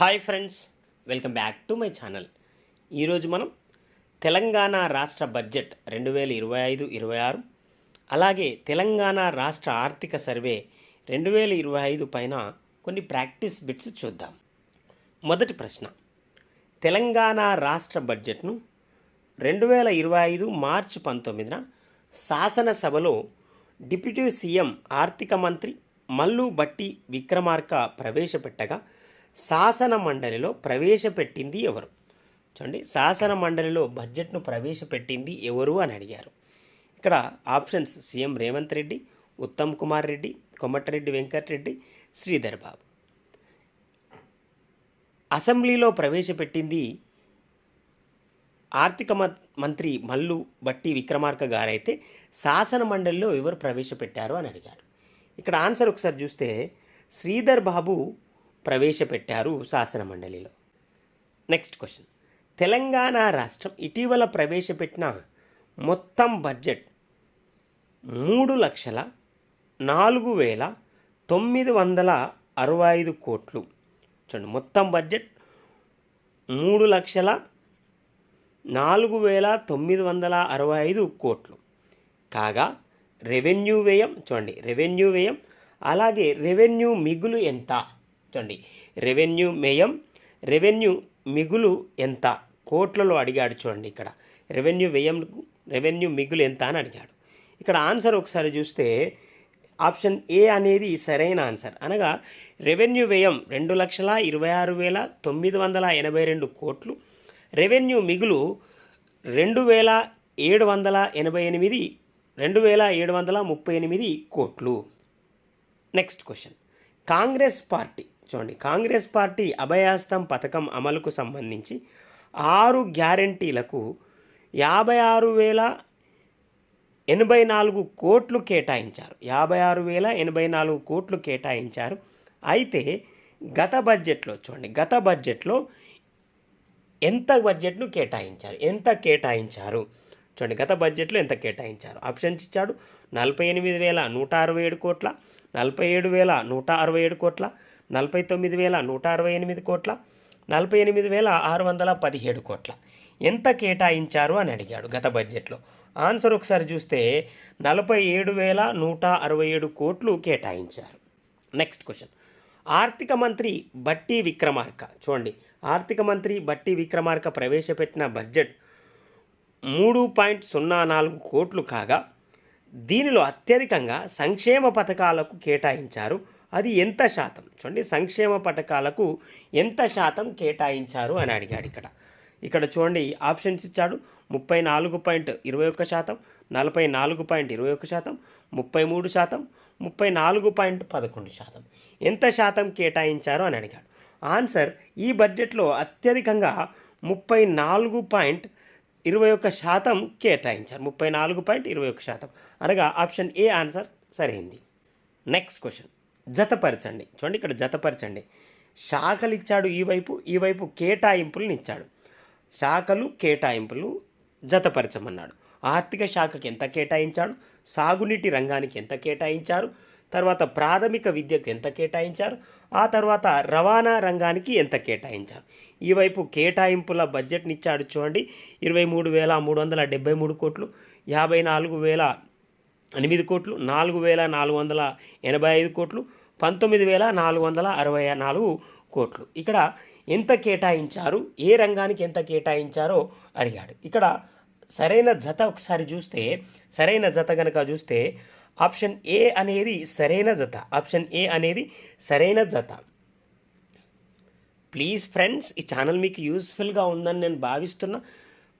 Hi friends welcome back to my channel. ఈరోజు మనం తెలంగాణ రాష్ట్ర బడ్జెట్ రెండు వేల ఇరవై ఐదు ఇరవై ఆరు అలాగే తెలంగాణ రాష్ట్ర ఆర్థిక సర్వే రెండు వేల ఇరవై ఐదు పైన కొన్ని ప్రాక్టీస్ బిట్స్ చూద్దాం. మొదటి ప్రశ్న తెలంగాణ రాష్ట్ర బడ్జెట్ను రెండు వేల ఇరవై ఐదు మార్చి పంతొమ్మిదిన శాసనసభలో డిప్యూటీ సీఎం ఆర్థిక మంత్రి మల్లు బట్టి విక్రమార్క ప్రవేశపెట్టగా శాసన మండలిలో ప్రవేశపెట్టింది ఎవరు? చూడండి శాసన మండలిలో బడ్జెట్ను ప్రవేశపెట్టింది ఎవరు అని అడిగారు. ఇక్కడ ఆప్షన్స్ సీఎం రేవంత్ రెడ్డి ఉత్తమ్ కుమార్ రెడ్డి కొమటిరెడ్డి వెంకటరెడ్డి శ్రీధర్ బాబు. అసెంబ్లీలో ప్రవేశపెట్టింది ఆర్థిక మం- మంత్రి మల్లు బట్టి విక్రమార్క గారైతే శాసన మండలిలో ఎవరు ప్రవేశపెట్టారు అని అడిగారు. ఇక్కడ ఆన్సర్ ఒకసారి చూస్తే శ్రీధర్ బాబు ప్రవేశపెట్టారు శాసన మండలిలో నెక్స్ట్ క్వశ్చన్ తెలంగాణ రాష్ట్రం ఇటీవల ప్రవేశపెట్టిన మొత్తం బడ్జెట్ మూడు లక్షల నాలుగు వేల తొమ్మిది వందల అరవై ఐదు కోట్లు. చూడండి మొత్తం బడ్జెట్ మూడు లక్షల నాలుగు వేల తొమ్మిది వందల అరవై ఐదు కోట్లు. కాగా రెవెన్యూ వ్యయం చూడండి రెవెన్యూ వ్యయం అలాగే రెవెన్యూ మిగులు ఎంత? చూడండి. రెవెన్యూ మేయం రెవెన్యూ మిగులు ఎంత? కోట్లలో అడిగాడు చూడండి ఇక్కడ. రెవెన్యూ వ్యయం రెవెన్యూ మిగులు ఎంత అని అడిగాడు. ఇక్కడ ఆన్సర్ ఒకసారి చూస్తే ఆప్షన్ ఏ అనేది సరైన ఆన్సర్. అనగా రెవెన్యూ వ్యయం రెండు లక్షల ఇరవై ఆరు వేల తొమ్మిది వందల ఎనభై రెండు కోట్లు రెవెన్యూ మిగులు రెండు వేల ఏడు వందల ఎనభై ఎనిమిది రెండు వేల ఏడు వందల ముప్పై ఎనిమిది కోట్లు. Next question. కాంగ్రెస్ పార్టీ చూడండి. కాంగ్రెస్ పార్టీ అభయాస్తం పథకం అమలుకు సంబంధించి ఆరు గ్యారంటీలకు యాభై ఆరు వేల ఎనభై నాలుగు కోట్లు కేటాయించారు. యాభై ఆరు వేల ఎనభై నాలుగు కోట్లు కేటాయించారు. అయితే గత బడ్జెట్లో చూడండి. గత బడ్జెట్లో ఎంత బడ్జెట్ను కేటాయించారు? ఎంత కేటాయించారు? చూడండి. గత బడ్జెట్లో ఎంత కేటాయించారు? ఆప్షన్స్ ఇచ్చాడు. నలభై ఎనిమిది వేల నూట అరవై ఏడు కోట్ల నలభై ఏడు వేల నూట అరవై ఏడు కోట్ల నలభై తొమ్మిది వేల నూట అరవై ఎనిమిది కోట్ల నలభై ఎనిమిది వేల ఆరు వందల పదిహేడు కోట్ల. ఎంత కేటాయించారు అని అడిగాడు గత బడ్జెట్లో. ఆన్సర్ ఒకసారి చూస్తే నలభై ఏడు వేల నూట అరవై ఏడు కోట్లు కేటాయించారు. Next question. ఆర్థిక మంత్రి బట్టి విక్రమార్క. చూడండి ఆర్థిక మంత్రి బట్టి విక్రమార్క ప్రవేశపెట్టిన బడ్జెట్ మూడు పాయింట్ సున్నా నాలుగు కోట్లు కాగా దీనిలో అత్యధికంగా సంక్షేమ పథకాలకు కేటాయించారు అది ఎంత శాతం? చూడండి సంక్షేమ పథకాలకు ఎంత శాతం కేటాయించారు అని అడిగాడు ఇక్కడ. ఇక్కడ చూడండి ఆప్షన్స్ ఇచ్చాడు. ముప్పై నాలుగు పాయింట్ ఇరవై ఒక్క శాతం నలభై నాలుగు పాయింట్ ఇరవై ఒక్క శాతం ముప్పై మూడు శాతం ముప్పై నాలుగు పాయింట్ పదకొండు శాతం. ఎంత శాతం కేటాయించారు అని అడిగాడు. ఆన్సర్ ఈ బడ్జెట్లో అత్యధికంగా ముప్పై నాలుగు పాయింట్ ఇరవై ఒక్క శాతం కేటాయించారు. ముప్పై నాలుగు పాయింట్ ఇరవై ఒక్క శాతం. అనగా ఆప్షన్ ఏ ఆన్సర్ సరైంది. Next question. జతపరచండి. చూడండి ఇక్కడ జతపరచండి. శాఖలు ఇచ్చాడు ఈ వైపు ఈ వైపు కేటాయింపులను ఇచ్చాడు శాఖలు కేటాయింపులు జతపరచమన్నాడు. ఆర్థిక శాఖకి ఎంత కేటాయించాడు? సాగునీటి రంగానికి ఎంత కేటాయించారు? తర్వాత ప్రాథమిక విద్యకు ఎంత కేటాయించారు? ఆ తర్వాత రవాణా రంగానికి ఎంత కేటాయించారు? ఈ వైపు కేటాయింపుల బడ్జెట్ని ఇచ్చాడు చూడండి. ఇరవై మూడు వేల మూడు వందల డెబ్బై మూడు కోట్లు యాభై నాలుగు వేల ఎనిమిది కోట్లు నాలుగు వేల నాలుగు వందల ఎనభై ఐదు కోట్లు పంతొమ్మిది వేల నాలుగు వందల అరవై నాలుగు కోట్లు. ఇక్కడ ఎంత కేటాయించారు? ఏ రంగానికి ఎంత కేటాయించారో అడిగాడు. ఇక్కడ సరైన జత ఒకసారి చూస్తే సరైన జత కనుక చూస్తే ఆప్షన్ ఏ అనేది సరైన జత ఆప్షన్ ఏ అనేది సరైన జత. ప్లీజ్ ఫ్రెండ్స్ ఈ ఛానల్ మీకు యూస్ఫుల్గా ఉందని నేను భావిస్తున్నా.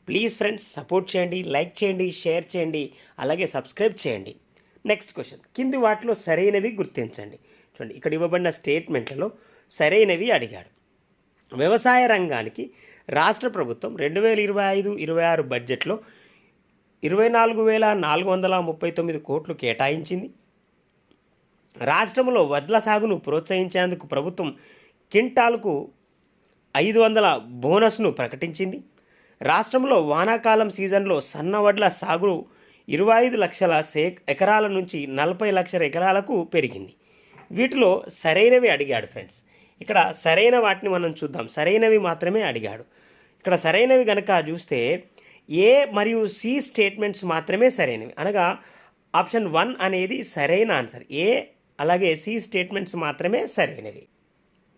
ప్లీజ్ ఫ్రెండ్స్ సపోర్ట్ చేయండి లైక్ చేయండి షేర్ చేయండి అలాగే సబ్స్క్రైబ్ చేయండి. Next question. కింది వాటిలో సరైనవి గుర్తించండి. చూడండి. ఇక్కడ ఇవ్వబడిన స్టేట్మెంట్లలో సరైనవి అడిగాడు. వ్యవసాయ రంగానికి రాష్ట్ర ప్రభుత్వం రెండు వేల ఇరవై ఐదు ఇరవై ఆరు బడ్జెట్లో ఇరవై నాలుగు వేల నాలుగు వందల ముప్పై తొమ్మిది కోట్లు కేటాయించింది. రాష్ట్రంలో వడ్ల సాగును ప్రోత్సహించేందుకు ప్రభుత్వం కింటాల్కు ఐదు వందల బోనస్ను ప్రకటించింది. రాష్ట్రంలో వానాకాలం సీజన్లో సన్న వడ్ల సాగు ఇరవై ఐదు లక్షల సే ఎకరాల నుంచి నలభై లక్షల ఎకరాలకు పెరిగింది. వీటిలో సరైనవి అడిగాడు ఫ్రెండ్స్. ఇక్కడ సరైన వాటిని మనం చూద్దాం. సరైనవి మాత్రమే అడిగాడు. ఇక్కడ సరైనవి కనుక చూస్తే ఏ మరియు సి స్టేట్మెంట్స్ మాత్రమే సరైనవి. అనగా ఆప్షన్ వన్ అనేది సరైన ఆన్సర్. ఏ అలాగే సి స్టేట్మెంట్స్ మాత్రమే సరైనవి.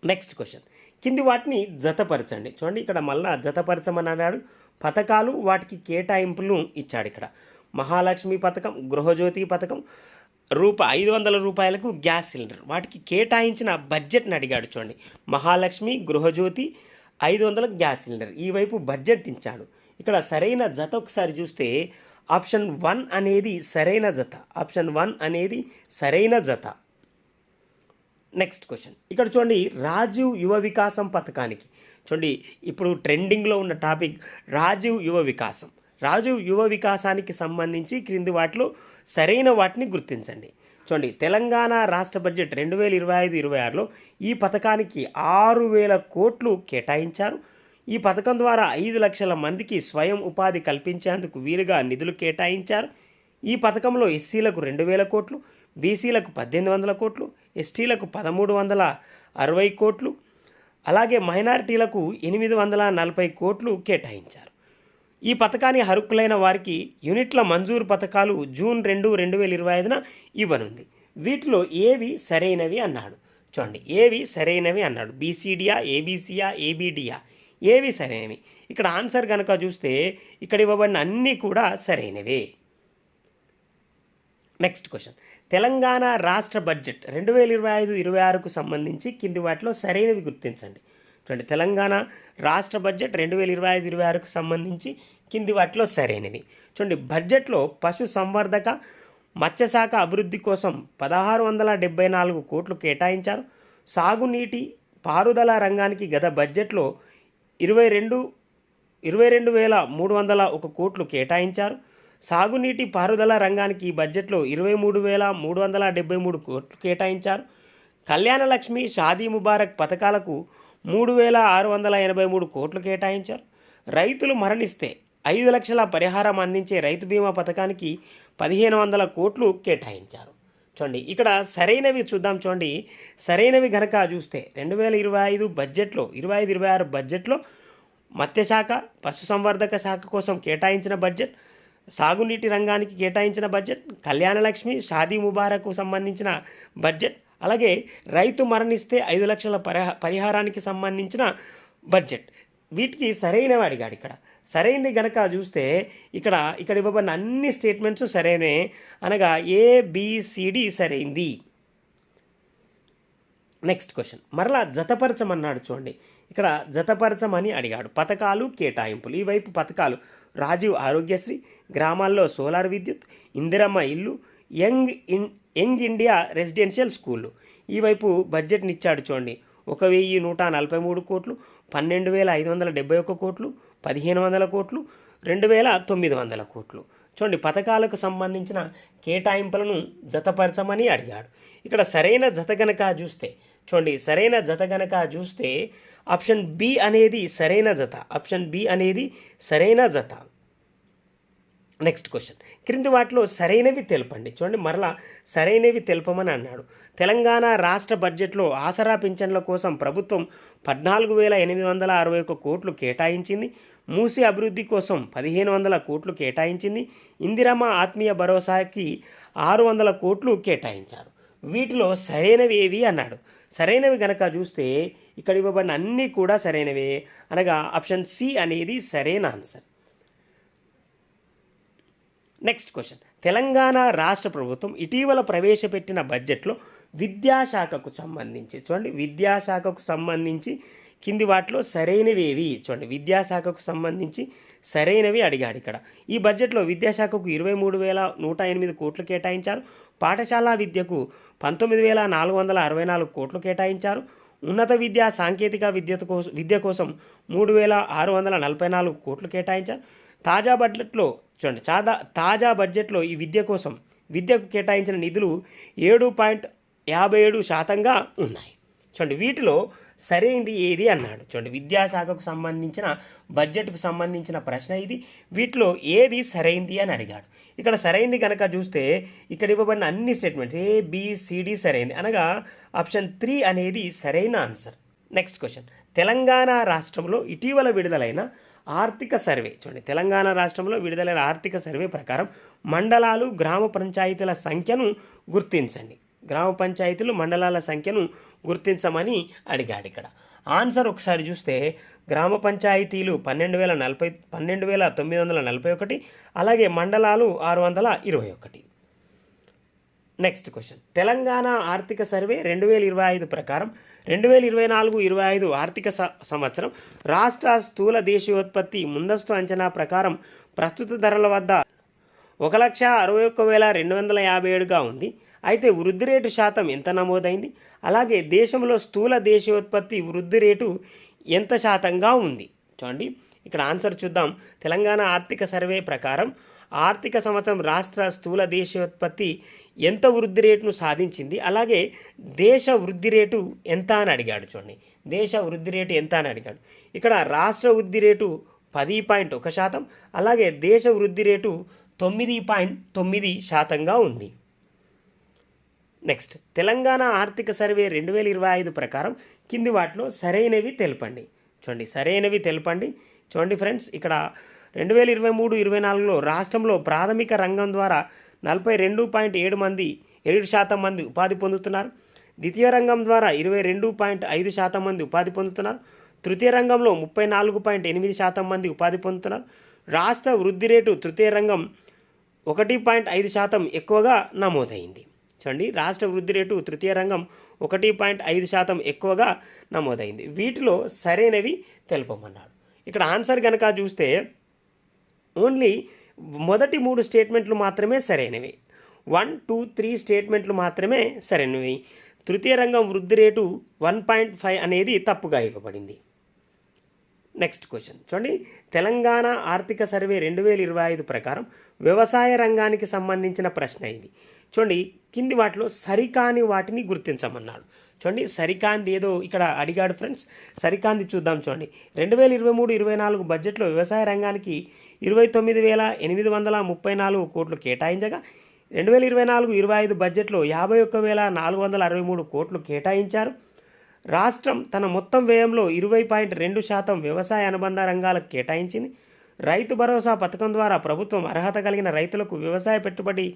Next question. కింది వాటిని జతపరచండి. చూడండి ఇక్కడ మళ్ళా జతపరచమని అన్నాడు. పథకాలు వాటికి కేటాయింపులు ఇచ్చాడు ఇక్కడ. మహాలక్ష్మి పథకం గృహజ్యోతి పథకం రూప ఐదు వందల రూపాయలకు గ్యాస్ సిలిండర్. వాటికి కేటాయించిన బడ్జెట్ని అడిగాడు చూడండి. మహాలక్ష్మి గృహజ్యోతి ఐదు వందల గ్యాస్ సిలిండర్. ఈ వైపు బడ్జెట్ ఇచ్చాడు. ఇక్కడ సరైన జత ఒకసారి చూస్తే ఆప్షన్ వన్ అనేది సరైన జత. ఆప్షన్ వన్ అనేది సరైన జత. Next question. ఇక్కడ చూడండి రాజీవ్ యువ వికాసం పథకానికి. చూడండి ఇప్పుడు ట్రెండింగ్లో ఉన్న టాపిక్ రాజీవ్ యువ వికాసం. రాజీవ్ యువ వికాసానికి సంబంధించి క్రింది వాటిలో సరైన వాటిని గుర్తించండి. చూడండి తెలంగాణ రాష్ట్ర బడ్జెట్ రెండు వేల ఇరవై ఐదు ఇరవై ఆరులో ఈ పథకానికి ఆరు వేల కోట్లు కేటాయించారు. ఈ పథకం ద్వారా ఐదు లక్షల మందికి స్వయం ఉపాధి కల్పించేందుకు వీలుగా నిధులు కేటాయించారు. ఈ పథకంలో ఎస్సీలకు రెండు వేల కోట్లు బీసీలకు పద్దెనిమిది వందల కోట్లు ఎస్టీలకు పదమూడు వందల అరవై కోట్లు అలాగే మైనారిటీలకు ఎనిమిది వందల నలభై కోట్లు కేటాయించారు. ఈ పథకాన్ని హరుకులైన వారికి యూనిట్ల మంజూరు పథకాలు జూన్ రెండు రెండు వేల ఇరవై ఐదున ఇవ్వనుంది. వీటిలో ఏవి సరైనవి అన్నాడు. చూడండి ఏవి సరైనవి అన్నాడు. బీసీడియా ఏబీసీయా ఏబీడియా ఏవి సరైనవి? ఇక్కడ ఆన్సర్ కనుక చూస్తే ఇక్కడ ఇవ్వబడిన అన్నీ కూడా సరైనవే. Next question. తెలంగాణ రాష్ట్ర బడ్జెట్ రెండు వేల ఇరవై ఐదు ఇరవై ఆరుకు సంబంధించి కింది వాటిలో సరైనవి గుర్తించండి. చూడండి తెలంగాణ రాష్ట్ర బడ్జెట్ రెండు వేల ఇరవై ఐదు ఇరవై ఆరుకు సంబంధించి కింది వాటిలో సరైనవి. చూడండి బడ్జెట్లో పశు సంవర్ధక మత్స్యశాఖ అభివృద్ధి కోసం పదహారు వందల డెబ్బై నాలుగు కోట్లు కేటాయించారు. సాగునీటి పారుదల రంగానికి గత బడ్జెట్లో ఇరవై రెండు ఇరవై రెండు వేల మూడు వందల ఒక కోట్లు కేటాయించారు. సాగునీటి పారుదల రంగానికి ఈ బడ్జెట్లో ఇరవై మూడు వేల మూడు వందల డెబ్బై మూడు కోట్లు కేటాయించారు. కళ్యాణ లక్ష్మి షాదీ ముబారక్ పథకాలకు మూడు వేల ఆరు వందల ఎనభై మూడు కోట్లు కేటాయించారు. రైతులు మరణిస్తే ఐదు లక్షల పరిహారం అందించే రైతు బీమా పథకానికి పదిహేను వందల కోట్లు కేటాయించారు. చూడండి ఇక్కడ సరైనవి చూద్దాం. చూడండి సరైనవి గనక చూస్తే రెండు వేల ఇరవై ఐదు బడ్జెట్లో ఇరవై ఐదు ఇరవై ఆరు బడ్జెట్లో మత్స్యశాఖ పశుసంవర్ధక శాఖ కోసం కేటాయించిన బడ్జెట్ సాగునీటి రంగానికి కేటాయించిన బడ్జెట్ కళ్యాణలక్ష్మి షాదీ ముబారక్కు సంబంధించిన బడ్జెట్ అలాగే రైతు మరణిస్తే ఐదు లక్షల పరిహారానికి సంబంధించిన బడ్జెట్. వీటికి సరైనవి అడిగాడు ఇక్కడ. సరైనది గనక చూస్తే ఇక్కడ ఇక్కడ ఇవ్వబడిన అన్ని స్టేట్మెంట్స్ సరైనవి. అనగా ఏబిసిడి సరైంది. నెక్స్ట్ క్వశ్చన్ మరలా జతపరచమన్నాడు చూడండి. ఇక్కడ జతపరచమని అడిగాడు. పథకాలు కేటాయింపులు. ఈ వైపు పథకాలు. రాజీవ్ ఆరోగ్యశ్రీ గ్రామాల్లో సోలార్ విద్యుత్ ఇందిరమ్మ ఇల్లు young in young India residential స్కూళ్ళు ఈ వైపు బడ్జెట్ని ఇచ్చాడు చూడండి. ఒక వెయ్యి నూట నలభై మూడు కోట్లు పన్నెండు వేల ఐదు వందల డెబ్బై ఒక్క కోట్లు పదిహేను వందల కోట్లు రెండు వేల తొమ్మిది వందల కోట్లు. చూడండి పథకాలకు సంబంధించిన కేటాయింపులను జతపరచమని అడిగాడు. ఇక్కడ సరైన జత గనక చూస్తే చూడండి సరైన జత గనక చూస్తే ఆప్షన్ బి అనేది సరైన జత ఆప్షన్ బి అనేది సరైన జత. Next question. క్రింది వాటిలో సరైనవి తెలపండి. చూడండి మరలా సరైనవి తెలపమని అన్నాడు. తెలంగాణ రాష్ట్ర బడ్జెట్లో ఆసరా పింఛన్ల కోసం ప్రభుత్వం పద్నాలుగు వేల ఎనిమిది వందల అరవై ఒక్క కోట్లు కేటాయించింది. మూసి అభివృద్ధి కోసం పదిహేను వందల కోట్లు కేటాయించింది. ఇందిరమ్మ ఆత్మీయ భరోసాకి ఆరు వందల కోట్లు కేటాయించారు. వీటిలో సరైనవి ఏవి అన్నాడు. సరైనవి గనక చూస్తే ఇక్కడ ఇవ్వబడిన అన్నీ కూడా సరైనవే. అనగా ఆప్షన్ సి అనేది సరైన ఆన్సర్. Next question. తెలంగాణ రాష్ట్ర ప్రభుత్వం ఇటీవల ప్రవేశపెట్టిన బడ్జెట్లో విద్యాశాఖకు సంబంధించి చూడండి. విద్యాశాఖకు సంబంధించి కింది వాటిలో సరైనవి ఏవి? చూడండి విద్యాశాఖకు సంబంధించి సరైనవి అడిగాడు ఇక్కడ. ఈ బడ్జెట్లో విద్యాశాఖకు ఇరవై మూడు వేల నూట ఎనిమిది కోట్లు కేటాయించారు. పాఠశాల విద్యకు పంతొమ్మిది వేల నాలుగు వందల అరవై నాలుగు కోట్లు కేటాయించారు. ఉన్నత విద్య సాంకేతిక విద్య కోసం విద్య కోసం మూడు వేల ఆరు వందల నలభై నాలుగు కోట్లు కేటాయించారు. తాజా బడ్జెట్లో చూడండి చాదా తాజా బడ్జెట్లో ఈ విద్య కోసం విద్యకు కేటాయించిన నిధులు ఏడు పాయింట్ యాభై ఏడు శాతంగా ఉన్నాయి. చూడండి వీటిలో సరైంది ఏది అన్నాడు. చూడండి విద్యాశాఖకు సంబంధించిన బడ్జెట్కు సంబంధించిన ప్రశ్న ఇది. వీటిలో ఏది సరైంది అని అడిగాడు. ఇక్కడ సరైంది కనుక చూస్తే ఇక్కడ ఇవ్వబడిన అన్ని స్టేట్మెంట్స్ ఏ బిసిడి సరైంది. అనగా ఆప్షన్ త్రీ అనేది సరైన ఆన్సర్ నెక్స్ట్ క్వశ్చన్ తెలంగాణ రాష్ట్రంలో ఇటీవల విడుదలైన ఆర్థిక సర్వే. చూడండి తెలంగాణ రాష్ట్రంలో విడుదలైన ఆర్థిక సర్వే ప్రకారం మండలాలు గ్రామ పంచాయతీల సంఖ్యను గుర్తించండి. గ్రామ పంచాయతీలు మండలాల సంఖ్యను గుర్తించమని అడిగాడు ఇక్కడ. ఆన్సర్ ఒకసారి చూస్తే గ్రామ పంచాయతీలు పన్నెండు వేల నలభై పన్నెండు వేల తొమ్మిది వందల నలభై ఒకటి అలాగే మండలాలు ఆరు వందల ఇరవై ఒకటి. నెక్స్ట్ క్వశ్చన్ తెలంగాణ ఆర్థిక సర్వే రెండు వేల ఇరవై ఐదు ప్రకారం రెండు వేల ఇరవై నాలుగు ఇరవై ఐదు ఆర్థిక స- సంవత్సరం రాష్ట్ర స్థూల దేశీయోత్పత్తి ముందస్తు అంచనా ప్రకారం ప్రస్తుత ధరల వద్ద ఒక లక్ష అరవై ఒక్క వేల రెండు వందల యాభై ఏడుగా ఉంది. అయితే వృద్ధి రేటు శాతం ఎంత నమోదైంది? అలాగే దేశంలో స్థూల దేశీయోత్పత్తి వృద్ధి రేటు ఎంత శాతంగా ఉంది? చూడండి ఇక్కడ ఆన్సర్ చూద్దాం. తెలంగాణ ఆర్థిక సర్వే ప్రకారం ఆర్థిక సంవత్సరం రాష్ట్ర స్థూల దేశీయోత్పత్తి ఎంత వృద్ధి రేటును సాధించింది? అలాగే దేశ వృద్ధి రేటు ఎంత అని అడిగాడు చూడండి. దేశ వృద్ధి రేటు ఎంత అని అడిగాడు. ఇక్కడ రాష్ట్ర వృద్ధి రేటు పది పాయింట్ ఒక శాతం అలాగే దేశ వృద్ధి రేటు తొమ్మిది పాయింట్ తొమ్మిది శాతంగా ఉంది. నెక్స్ట్ తెలంగాణ ఆర్థిక సర్వే రెండు వేల ఇరవై ఐదు ప్రకారం కింది వాటిలో సరైనవి తెలపండి. చూడండి సరైనవి తెలపండి. చూడండి ఫ్రెండ్స్ ఇక్కడ రెండు వేల ఇరవై మూడు ఇరవై నాలుగులో రాష్ట్రంలో ప్రాథమిక రంగం ద్వారా నలభై రెండు పాయింట్ ఏడు మంది ఏడు శాతం మంది ఉపాధి పొందుతున్నారు. ద్వితీయ రంగం ద్వారా ఇరవై రెండు పాయింట్ ఐదు శాతం మంది ఉపాధి పొందుతున్నారు. తృతీయ రంగంలో ముప్పై నాలుగు పాయింట్ ఎనిమిది శాతం మంది ఉపాధి పొందుతున్నారు. రాష్ట్ర వృద్ధి రేటు తృతీయ రంగం ఒకటి పాయింట్ ఐదు శాతం ఎక్కువగా నమోదైంది. చూడండి రాష్ట్ర వృద్ధి రేటు తృతీయ రంగం ఒకటి పాయింట్ ఐదు శాతం ఎక్కువగా నమోదైంది. వీటిలో సరైనవి తెలుపమన్నాడు. ఇక్కడ ఆన్సర్ కనుక చూస్తే ఓన్లీ మొదటి మూడు స్టేట్మెంట్లు మాత్రమే సరైనవి. వన్ టూ త్రీ స్టేట్మెంట్లు మాత్రమే సరైనవి. తృతీయ రంగం వృద్ధి రేటు వన్ పాయింట్ ఫైవ్ అనేది తప్పుగా ఇవ్వబడింది. Next question. చూడండి. తెలంగాణ ఆర్థిక సర్వే రెండు వేల ఇరవై ఐదు ప్రకారం వ్యవసాయ రంగానికి సంబంధించిన ప్రశ్న ఇది. చూడండి కింది వాటిలో సరికాని వాటిని గుర్తించమన్నాడు. చూడండి సరికాంది ఏదో ఇక్కడ అడిగాడు ఫ్రెండ్స్. సరికాంది చూద్దాం చూడండి. రెండు వేల ఇరవై మూడు ఇరవై నాలుగు బడ్జెట్లో వ్యవసాయ రంగానికి ఇరవై తొమ్మిది వేల ఎనిమిది వందల ముప్పై నాలుగు కోట్లు కేటాయించగా రెండు వేల ఇరవై నాలుగు ఇరవై ఐదు బడ్జెట్లో యాభై ఒక్క వేల నాలుగు వందల అరవై మూడు కోట్లు కేటాయించారు. రాష్ట్రం తన మొత్తం వ్యయంలో ఇరవై పాయింట్ రెండు శాతం వ్యవసాయ అనుబంధ రంగాలకు కేటాయించింది. రైతు భరోసా పథకం ద్వారా ప్రభుత్వం అర్హత కలిగిన రైతులకు వ్యవసాయ పెట్టుబడి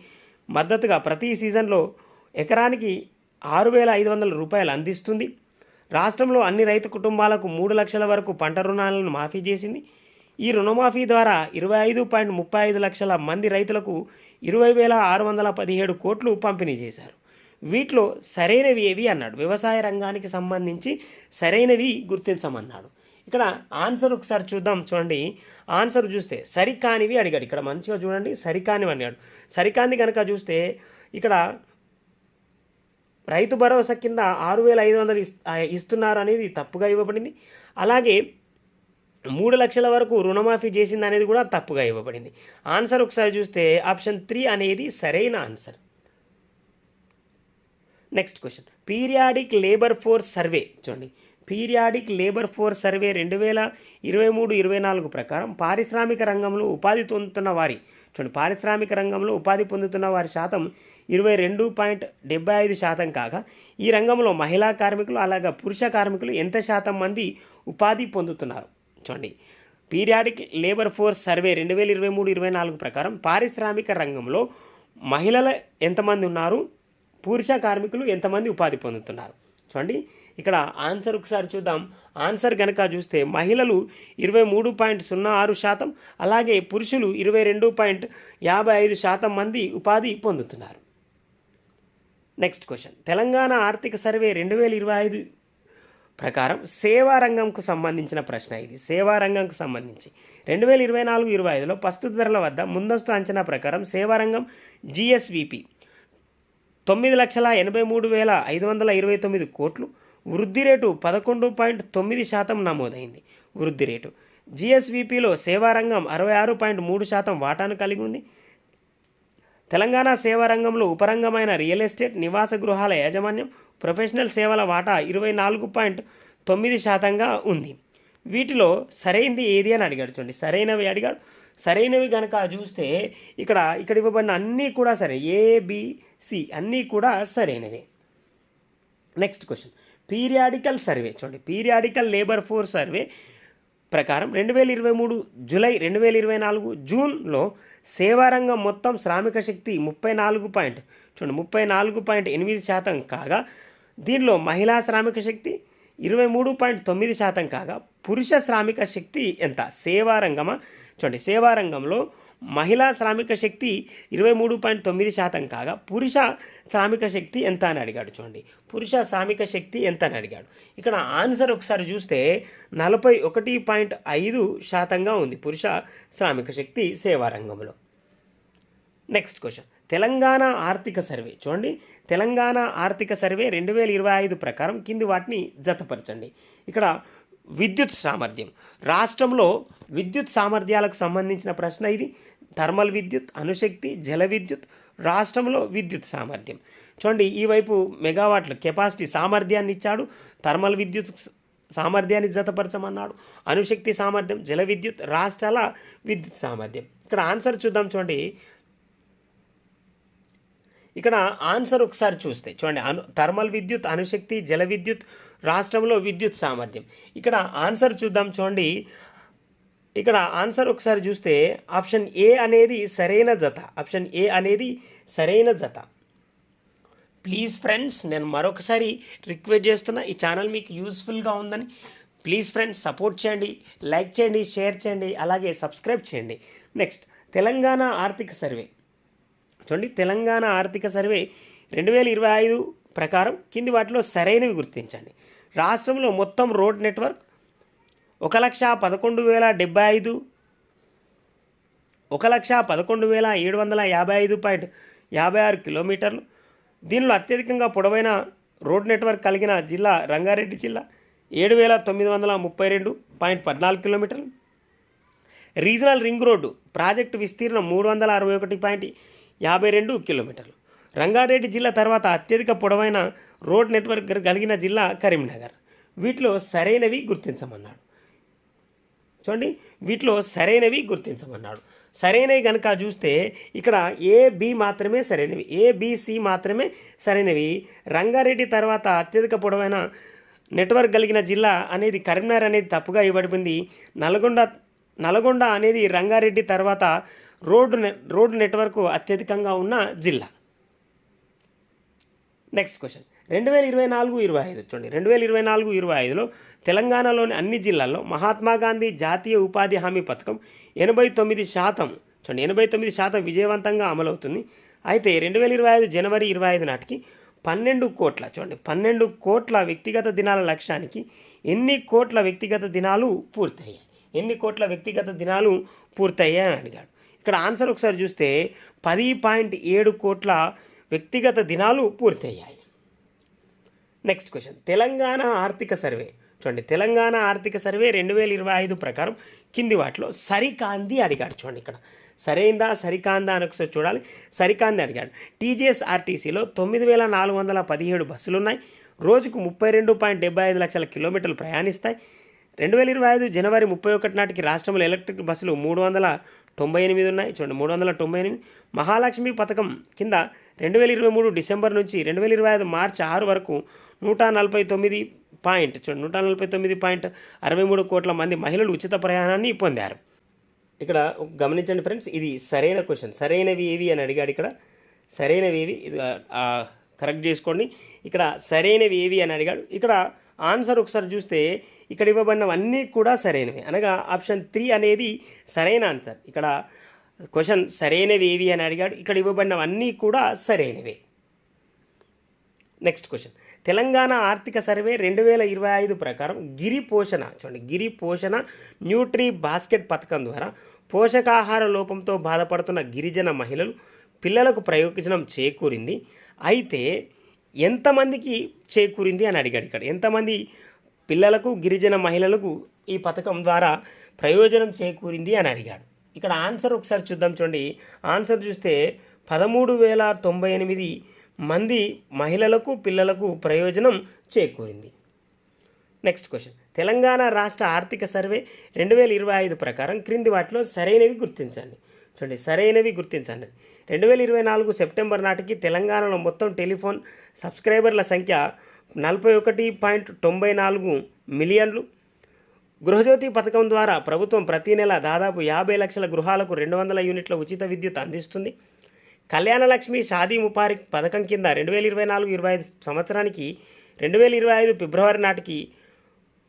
మద్దతుగా ప్రతి సీజన్లో ఎకరానికి ఆరు వేల ఐదు వందల రూపాయలు అందిస్తుంది. రాష్ట్రంలో అన్ని రైతు కుటుంబాలకు మూడు లక్షల వరకు పంట రుణాలను మాఫీ చేసింది. ఈ రుణమాఫీ ద్వారా ఇరవై ఐదు పాయింట్ ముప్పై ఐదు లక్షల మంది రైతులకు ఇరవై వేల ఆరు వందల పదిహేడు కోట్లు పంపిణీ చేశారు. వీటిలో సరైనవి ఏవి అన్నాడు. వ్యవసాయ రంగానికి సంబంధించి సరైనవి గుర్తించమన్నాడు. ఇక్కడ ఆన్సర్ ఒకసారి చూద్దాం. చూడండి. ఆన్సర్ చూస్తే సరికానివి అడిగాడు. ఇక్కడ మంచిగా చూడండి. సరికానివి అడిగాడు. సరికాని కనుక చూస్తే ఇక్కడ రైతు భరోసా కింద ఆరు వేల ఐదు వందలు ఇస్తున్నారు అనేది తప్పుగా ఇవ్వబడింది. అలాగే మూడు లక్షల వరకు రుణమాఫీ చేసింది అనేది కూడా తప్పుగా ఇవ్వబడింది. ఆన్సర్ ఒకసారి చూస్తే ఆప్షన్ త్రీ అనేది సరైన answer. Next question. Periodic labour force survey. చూడండి. పీరియాడిక్ లేబర్ ఫోర్స్ సర్వే రెండు వేల ఇరవై మూడు ఇరవై నాలుగు ప్రకారం పారిశ్రామిక రంగంలో ఉపాధి పొందుతున్న వారి చూడండి పారిశ్రామిక రంగంలో ఉపాధి పొందుతున్న వారి శాతం ఇరవై రెండు పాయింట్ డెబ్బై ఐదు శాతం కాగా ఈ రంగంలో మహిళా కార్మికులు అలాగే పురుష కార్మికులు ఎంత శాతం మంది ఉపాధి పొందుతున్నారు? చూడండి పీరియాడిక్ లేబర్ ఫోర్స్ సర్వే రెండు వేల ఇరవై మూడు ఇరవై నాలుగు ప్రకారం పారిశ్రామిక రంగంలో మహిళలు ఎంతమంది ఉన్నారు? పురుష కార్మికులు ఎంతమంది ఉపాధి పొందుతున్నారు? చూడండి ఇక్కడ ఆన్సర్ ఒకసారి చూద్దాం. ఆన్సర్ కనుక చూస్తే మహిళలు ఇరవై మూడు పాయింట్ సున్నా ఆరు శాతం అలాగే పురుషులు ఇరవై రెండు పాయింట్ యాభై ఐదు శాతం మంది ఉపాధి పొందుతున్నారు. నెక్స్ట్ క్వశ్చన్ తెలంగాణ ఆర్థిక సర్వే రెండు వేల ఇరవై ఐదు ప్రకారం సేవా రంగంకు సంబంధించిన ప్రశ్న ఇది. సేవా రంగంకు సంబంధించి. రెండు వేల ఇరవై నాలుగు ఇరవై ఐదులో ప్రస్తుత ధరల వద్ద ముందస్తు అంచనా ప్రకారం సేవా రంగం జిఎస్విపి తొమ్మిది లక్షల ఎనభై మూడు వేల ఐదు వందల ఇరవై తొమ్మిది కోట్లు వృద్ధి రేటు పదకొండు పాయింట్ తొమ్మిది శాతం నమోదైంది. వృద్ధి రేటు. జిఎస్విపిలో సేవారంగం అరవై ఆరు పాయింట్ మూడు శాతం వాటాను కలిగి ఉంది. తెలంగాణ సేవారంగంలో ఉపరంగమైన రియల్ ఎస్టేట్ నివాస గృహాల యాజమాన్యం ప్రొఫెషనల్ సేవల వాటా ఇరవై నాలుగు పాయింట్ తొమ్మిది శాతంగా ఉంది. వీటిలో సరైనది ఏది అని అడిగాడు చూడండి. సరైనవి అడిగాడు. సరైనవి కనుక చూస్తే ఇక్కడ ఇక్కడ ఇవ్వబడిన అన్నీ కూడా సరే. ఏబిసి అన్నీ కూడా సరైనవి. Next question periodical survey. చూడండి పీరియాడికల్ లేబర్ ఫోర్స్ సర్వే ప్రకారం రెండు వేల ఇరవై మూడు జూలై రెండు వేల ఇరవై నాలుగు జూన్లో సేవారంగం మొత్తం శ్రామిక శక్తి ముప్పై నాలుగు పాయింట్ చూడండి ముప్పై నాలుగు పాయింట్ ఎనిమిది శాతం కాగా దీనిలో మహిళా శ్రామిక శక్తి ఇరవై మూడు పాయింట్ తొమ్మిది శాతం కాగా పురుష శ్రామిక శక్తి ఎంత? సేవారంగమా? చూడండి సేవారంగంలో మహిళా శ్రామిక శక్తి ఇరవై మూడు పాయింట్ తొమ్మిది శాతం కాగా పురుష శ్రామిక శక్తి ఎంత అని అడిగాడు చూడండి. పురుష శ్రామిక శక్తి ఎంత అని అడిగాడు. ఇక్కడ ఆన్సర్ ఒకసారి చూస్తే నలభై ఒకటి పాయింట్ ఐదు శాతంగా ఉంది పురుష శ్రామిక శక్తి సేవారంగంలో నెక్స్ట్ క్వశ్చన్ తెలంగాణ ఆర్థిక సర్వే. చూడండి. తెలంగాణ ఆర్థిక సర్వే రెండు వేల ఇరవై ఐదు ప్రకారం కింది వాటిని జతపరచండి. ఇక్కడ విద్యుత్ సామర్థ్యం. రాష్ట్రంలో విద్యుత్ సామర్థ్యాలకు సంబంధించిన ప్రశ్న ఇది. థర్మల్ విద్యుత్ అణుశక్తి జల విద్యుత్ రాష్ట్రంలో విద్యుత్ సామర్థ్యం. చూడండి ఈ వైపు మెగావాట్ల కెపాసిటీ సామర్థ్యాన్ని ఇచ్చాడు. థర్మల్ విద్యుత్ సామర్థ్యాన్ని జతపరచమన్నాడు. అణుశక్తి సామర్థ్యం జల విద్యుత్ రాష్ట్రాల విద్యుత్ సామర్థ్యం. ఇక్కడ ఆన్సర్ చూద్దాం చూడండి. ఇక్కడ ఆన్సర్ ఒకసారి చూస్తే చూడండి అను థర్మల్ విద్యుత్ అణుశక్తి జల విద్యుత్ రాష్ట్రంలో విద్యుత్ సామర్థ్యం. ఇక్కడ ఆన్సర్ చూద్దాం చూడండి. ఇక్కడ ఆన్సర్ ఒకసారి చూస్తే ఆప్షన్ ఏ అనేది సరైన జత. ఆప్షన్ ఏ అనేది సరైన జత. ప్లీజ్ ఫ్రెండ్స్ నేను మరొకసారి రిక్వెస్ట్ చేస్తున్నా ఈ ఛానల్ మీకు యూస్ఫుల్గా ఉందని. ప్లీజ్ ఫ్రెండ్స్ సపోర్ట్ చేయండి లైక్ చేయండి షేర్ చేయండి అలాగే సబ్స్క్రైబ్ చేయండి. నెక్స్ట్ తెలంగాణ ఆర్థిక సర్వే చూడండి తెలంగాణ ఆర్థిక సర్వే రెండు వేల ఇరవై ఐదు ప్రకారం కింది వాటిలో సరైనవి గుర్తించండి. రాష్ట్రంలో మొత్తం రోడ్ నెట్వర్క్ ఒక లక్ష పదకొండు వేల డెబ్బై ఐదు. ఒక లక్ష పదకొండు వేల ఏడు వందల యాభై ఐదు పాయింట్ యాభై ఆరు కిలోమీటర్లు. దీనిలో అత్యధికంగా పొడవైన రోడ్ నెట్వర్క్ కలిగిన జిల్లా రంగారెడ్డి జిల్లా ఏడు వేల తొమ్మిది వందల ముప్పై రెండు పాయింట్ పద్నాలుగు కిలోమీటర్లు. రీజనల్ రింగ్ రోడ్డు ప్రాజెక్టు విస్తీర్ణం మూడు వందల అరవై ఒకటి పాయింట్ యాభై రెండు కిలోమీటర్లు. రంగారెడ్డి జిల్లా తర్వాత అత్యధిక పొడవైన రోడ్ నెట్వర్క్ కలిగిన జిల్లా కరీంనగర్. వీటిలో సరైనవి గుర్తించమన్నాడు. చూడండి వీటిలో సరైనవి గుర్తించమన్నాడు. సరైనవి కనుక చూస్తే ఇక్కడ ఏ బి మాత్రమే సరైనవి. ఏ బిసి మాత్రమే సరైనవి. రంగారెడ్డి తర్వాత అత్యధిక పొడవైన నెట్వర్క్ కలిగిన జిల్లా అనేది కరీంనగర్ అనేది తప్పుగా ఇవ్వబడింది. నల్గొండ నల్గొండ అనేది రంగారెడ్డి తర్వాత రోడ్డు రోడ్డు నెట్వర్క్ అత్యధికంగా ఉన్న జిల్లా. నెక్స్ట్ క్వశ్చన్ రెండు వేల ఇరవై నాలుగు ఇరవై ఐదు చూడండి. రెండు వేల ఇరవై నాలుగు ఇరవై ఐదులో తెలంగాణలోని అన్ని జిల్లాల్లో మహాత్మా గాంధీ జాతీయ ఉపాధి హామీ పథకం ఎనభై తొమ్మిది శాతం చూడండి ఎనభై తొమ్మిది శాతం విజయవంతంగా అమలవుతుంది. అయితే రెండు వేల ఇరవై ఐదు జనవరి ఇరవై ఐదు నాటికి పన్నెండు కోట్ల చూడండి పన్నెండు కోట్ల వ్యక్తిగత దినాల లక్ష్యానికి ఎన్ని కోట్ల వ్యక్తిగత దినాలు పూర్తయ్యాయి? ఎన్ని కోట్ల వ్యక్తిగత దినాలు పూర్తయ్యాయి అని అడిగాడు. ఇక్కడ ఆన్సర్ ఒకసారి చూస్తే పది పాయింట్ ఏడు కోట్ల వ్యక్తిగత దినాలు పూర్తయ్యాయి. Next question. తెలంగాణ ఆర్థిక సర్వే. చూడండి తెలంగాణ ఆర్థిక సర్వే రెండు వేల ఇరవై ఐదు ప్రకారం కింది వాటిలో సరికాంది అడిగాడు చూడండి ఇక్కడ. సరైందా సరికాందా అని ఒకసారి చూడాలి. సరికాంది అడిగాడు. టీజీఎస్ ఆర్టీసీలో తొమ్మిది వేల నాలుగు వందల పదిహేడు బస్సులు ఉన్నాయి రోజుకు ముప్పై రెండు పాయింట్ డెబ్బై ఐదు లక్షల కిలోమీటర్లు ప్రయాణిస్తాయి. రెండు వేల ఇరవై ఐదు జనవరి ముప్పై ఒకటి నాటికి రాష్ట్రంలో ఎలక్ట్రిక్ బస్సులు మూడు వందల తొంభై ఎనిమిది ఉన్నాయి. చూడండి మూడు వందల తొంభై ఎనిమిది. మహాలక్ష్మి పథకం కింద రెండు వేల ఇరవై మూడు డిసెంబర్ నుంచి రెండు వేల ఇరవై ఐదు మార్చి ఆరు వరకు నూట నలభై తొమ్మిది పాయింట్ చూడండి నూట నలభై తొమ్మిది పాయింట్ అరవై మూడు కోట్ల మంది మహిళలు ఉచిత ప్రయాణాన్ని పొందారు. ఇక్కడ గమనించండి ఫ్రెండ్స్ ఇది సరైన క్వశ్చన్. సరైనవి ఏవి అని అడిగాడు ఇక్కడ. సరైనవి ఏవి? ఇది కరెక్ట్ చేసుకోండి. ఇక్కడ సరైనవి ఏవి అని అడిగాడు. ఇక్కడ ఆన్సర్ ఒకసారి చూస్తే ఇక్కడ ఇవ్వబడినవన్నీ కూడా సరైనవి. అనగా ఆప్షన్ త్రీ అనేది సరైన ఆన్సర్. ఇక్కడ క్వశ్చన్ సరైనవి ఏవి అని అడిగాడు. ఇక్కడ ఇవ్వబడినవన్నీ కూడా సరైనవే. Next question. తెలంగాణ ఆర్థిక సర్వే రెండు వేల ఇరవై ఐదు ప్రకారం గిరి పోషణ చూడండి గిరి పోషణ న్యూట్రీ బాస్కెట్ పథకం ద్వారా పోషకాహార లోపంతో బాధపడుతున్న గిరిజన మహిళలు పిల్లలకు ప్రయోజనం చేకూరింది. అయితే ఎంతమందికి చేకూరింది అని అడిగాడు ఇక్కడ. ఎంతమంది పిల్లలకు గిరిజన మహిళలకు ఈ పథకం ద్వారా ప్రయోజనం చేకూరింది అని అడిగాడు. ఇక్కడ ఆన్సర్ ఒకసారి చూద్దాం చూడండి. ఆన్సర్ చూస్తే పదమూడు వేల తొంభై ఎనిమిది మంది మహిళలకు పిల్లలకు ప్రయోజనం చేకూరింది. నెక్స్ట్ క్వశ్చన్ తెలంగాణ రాష్ట్ర ఆర్థిక సర్వే రెండు వేల ఇరవై ఐదు ప్రకారం క్రింది వాటిలో సరైనవి గుర్తించండి. చూడండి సరైనవి గుర్తించండి. రెండు వేల ఇరవై నాలుగు సెప్టెంబర్ నాటికి తెలంగాణలో మొత్తం టెలిఫోన్ సబ్స్క్రైబర్ల సంఖ్య నలభై ఒకటి పాయింట్ తొంభై నాలుగు మిలియన్లు. గృహజ్యోతి పథకం ద్వారా ప్రభుత్వం ప్రతి నెల దాదాపు యాభై లక్షల గృహాలకు రెండు వందల యూనిట్ల ఉచిత విద్యుత్ అందిస్తుంది. కళ్యాణ లక్ష్మి షాదీ ముపారి పథకం కింద రెండు వేల ఇరవై నాలుగు ఇరవై ఐదు సంవత్సరానికి రెండు వేల ఇరవై ఐదు ఫిబ్రవరి నాటికి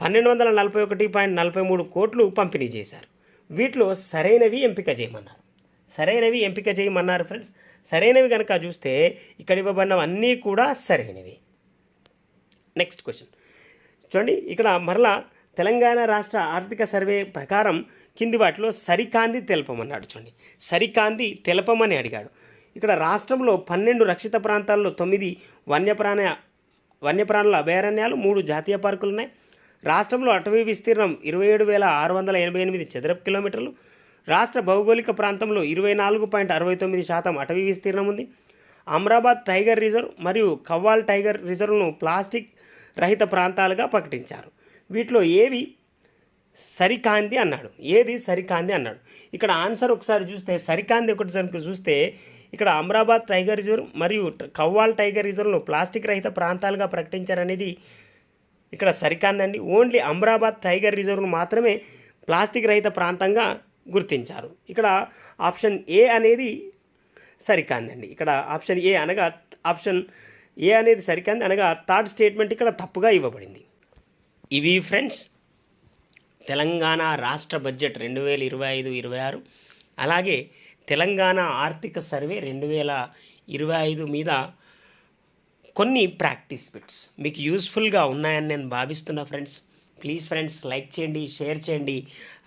పన్నెండు వందల నలభై ఒకటి పాయింట్ నలభై మూడు కోట్లు పంపిణీ చేశారు. వీటిలో సరైనవి ఎంపిక చేయమన్నారు. సరైనవి ఎంపిక చేయమన్నారు ఫ్రెండ్స్. సరైనవి కనుక చూస్తే ఇక్కడ ఇవ్వబడినవన్నీ కూడా సరైనవి. Next question. చూడండి ఇక్కడ మరలా తెలంగాణ రాష్ట్ర ఆర్థిక సర్వే ప్రకారం కింది వాటిలో సరికాంది తెలపమన్నాడు చూడండి. సరికాంది తెలపమని అడిగాడు. ఇక్కడ రాష్ట్రంలో పన్నెండు రక్షిత ప్రాంతాల్లో తొమ్మిది వన్యప్రాణ వన్యప్రాణుల అభయారణ్యాలు మూడు జాతీయ పార్కులు ఉన్నాయి రాష్ట్రంలో అటవీ విస్తీర్ణం ఇరవై ఏడు వేల ఆరు వందల ఎనభై ఎనిమిది చదరపు కిలోమీటర్లు. రాష్ట్ర భౌగోళిక ప్రాంతంలో ఇరవై నాలుగు పాయింట్ అరవై తొమ్మిది శాతం అటవీ విస్తీర్ణం ఉంది. అమరాబాద్ టైగర్ రిజర్వ్ మరియు కవ్వాల్ టైగర్ రిజర్వ్ను ప్లాస్టిక్ రహిత ప్రాంతాలుగా ప్రకటించారు. వీటిలో ఏవి? సరికాంది అన్నాడు. ఏది? సరికాంది అన్నాడు. ఇక్కడ ఆన్సర్ ఒకసారి చూస్తే సరికాంది ఒకటి చూస్తే ఇక్కడ అమరాబాద్ టైగర్ రిజర్వ్ మరియు కవ్వాల్ టైగర్ రిజర్వ్ను ప్లాస్టిక్ రహిత ప్రాంతాలుగా ప్రకటించారనేది ఇక్కడ సరికాందండి. ఓన్లీ అమరాబాద్ టైగర్ రిజర్వ్ను మాత్రమే ప్లాస్టిక్ రహిత ప్రాంతంగా గుర్తించారు. ఇక్కడ ఆప్షన్ ఏ అనేది సరికాందండి. ఇక్కడ ఆప్షన్ ఏ అనగా ఆప్షన్ ఏ అనేది సరికాంది. అనగా థర్డ్ స్టేట్మెంట్ ఇక్కడ తప్పుగా ఇవ్వబడింది. ఇవి ఫ్రెండ్స్ తెలంగాణ రాష్ట్ర బడ్జెట్ రెండు వేల ఇరవై ఐదు ఇరవై ఆరు. అలాగే తెలంగాణ ఆర్థిక సర్వే రెండు వేల ఇరవై ఐదు మీద కొన్ని ప్రాక్టీస్ బిట్స్. మీకు యూస్ఫుల్గా ఉన్నాయని నేను భావిస్తున్నా ఫ్రెండ్స్. ప్లీజ్ ఫ్రెండ్స్ లైక్ చేయండి షేర్ చేయండి.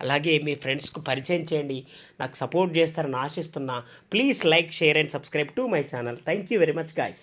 అలాగే మీ ఫ్రెండ్స్కు పరిచయం చేయండి. నాకు సపోర్ట్ చేస్తారని ఆశిస్తున్నా. Please like share and subscribe to my channel. Thank you very much guys.